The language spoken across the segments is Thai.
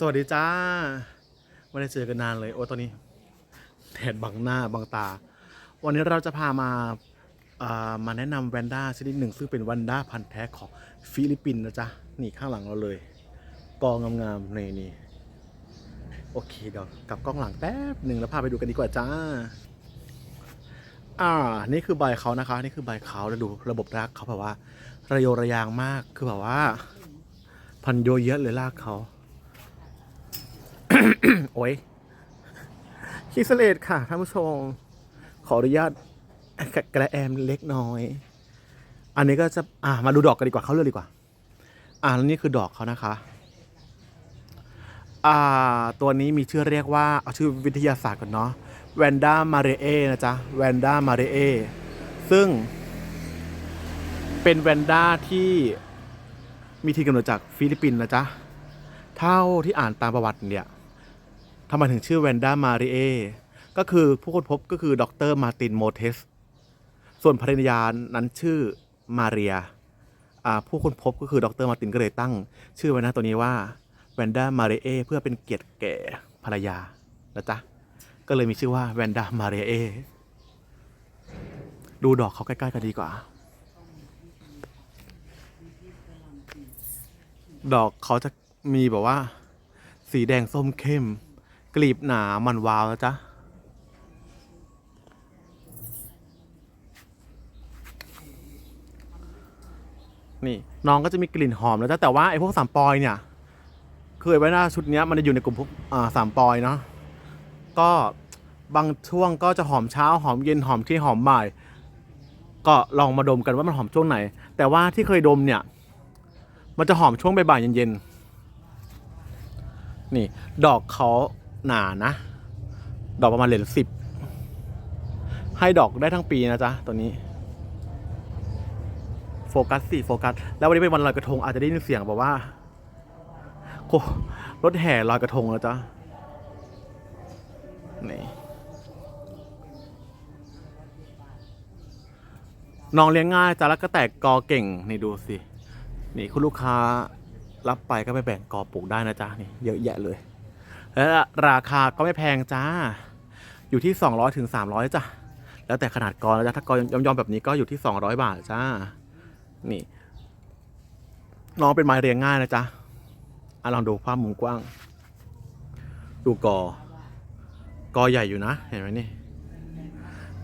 สวัสดีจ้าไม่ได้เจอกันนานเลยโอ้ตอนนี้แดดบังหน้าบังตา วันนี้เราจะพามาามาแนะนำแวนด้าชนิดหนึ่ง ซึ่งเป็นแวนด้าพันธุ์แท้ของฟิลิปปินส์นะจ๊ะ นี่ข้างหลังเราเลย กองงามๆในนี่โอเคเดี๋ยวกลับกล้องหลังแป๊บหนึ่งแล้วพาไปดูกันดีกว่าจ้า อ่า นี่คือใบเขานะคะ นี่คือใบเขาแล้วดูระบบรากเขาแบบว่า ระโยระยางมากคือแบบว่า พันโยเยอะเลยรากเขา โอ้ยคิสเลตค่ะท่านผู้ชม ขออนุญาตกระแอมเล็กน้อย อันนี้ก็จะอ่ามาดูดอกกันดีกว่าเข้าเรื่องดีกว่า อ่าแล้วนี่คือดอกเขานะคะ อ่า ตัวนี้มีชื่อเรียกว่าเอาชื่อวิทยาศาสตร์ก่อนเนาะแวนด้ามาเรเอนะจ๊ะแวนด้ามาเรเอซึ่ง เป็นแวนด้าที่มีที่กำเนิดจากฟิลิปปินส์นะจ๊ะ เท่าที่อ่านตามประวัติเนี่ย ทำไมถึงชื่อแวนด้ามาริเอก็คือผู้ค้นพบก็คือดรมาร์ตินโมเทส ส่วนภรรยานั้นชื่อมาเรียอ่าผู้ค้นพบก็คือดรมาร์ตินก็เลยตั้ง ชื่อไว้นะตัวนี้ว่าแวนด้ามาริเอเพื่อเป็นเกียรติแก่ภรรยานะจ๊ะก็เลยมีชื่อว่าแวนด้ามาริเอดูดอกเขาใกล้ๆกันดีกว่า ดอกเขาจะมีแบบว่า สีแดงส้มเข้ม กลีบหนามันวาวนะจ๊ะนี่น้องก็จะมีกลิ่นหอมแล้วจ้ะแต่ว่าไอ้พวกสามปอยเนี่ยคือไอ้ไว้หน้าชุดนี้มันจะอยู่ในกลุ่มพวกอ่าสามปอยเนาะก็บางช่วงก็จะหอมเช้าหอมเย็นหอมที่หอมบ่าย ก็ลองมาดมกันว่ามันหอมช่วงไหน แต่ว่าที่เคยดมเนี่ย มันจะหอมช่วงบ่ายๆเย็นๆนี่ ดอกเขา หนานะ ดอกประมาณเหรียญสิบ ให้ดอกได้ทั้งปีนะจ๊ะ ตัวนี้ โฟกัสสี่โฟกัส แล้ววันนี้เป็นวันลอยกระทงอาจจะได้ยินเสียงแบบว่าโอ้รถแห่ลอยกระทงนะจ๊ะนี่ น้องเลี้ยงง่ายจ้ะแล้วก็แตกกอเก่ง นี่ดูสิ นี่คุณลูกค้ารับไปก็ไปแบ่งกอปลูกได้นะจ๊ะ นี่เยอะแยะเลย และราคาก็ไม่แพงจ้า อยู่ที่ 200ถึง300จ้ะแล้วแต่ขนาดกอนะจ๊ะถ้ากอย่อมๆแบบนี้ก็อยู่ที่ 200 บาทจ้า นี่ น้องเป็นไม้เรียงง่ายนะจ๊ะอะลองดูภาพมุมกว้าง ดูกอกอใหญ่อยู่นะ เห็นไหมนี่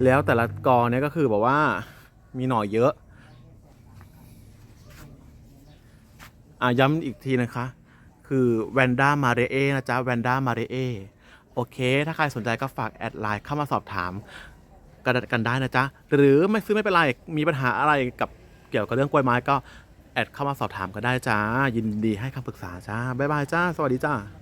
แล้วแต่ละกอเนี่ยก็คือแบบว่ามีหน่อเยอะ อะย้ำอีกทีนะคะ คือแวนด้ามาเรเอนะจ๊ะแวนด้ามาเรเอโอเค ถ้าใครสนใจก็ฝากแอดไลน์เข้ามาสอบถามกันกันได้นะจ๊ะ หรือไม่ซื้อไม่เป็นไร มีปัญหาอะไรกับเกี่ยวกับเรื่องกล้วยไม้ก็แอดเข้ามาสอบถามกันได้จ้า ยินดีให้คำปรึกษาจ้า บ๊ายบายจ้า สวัสดีจ้า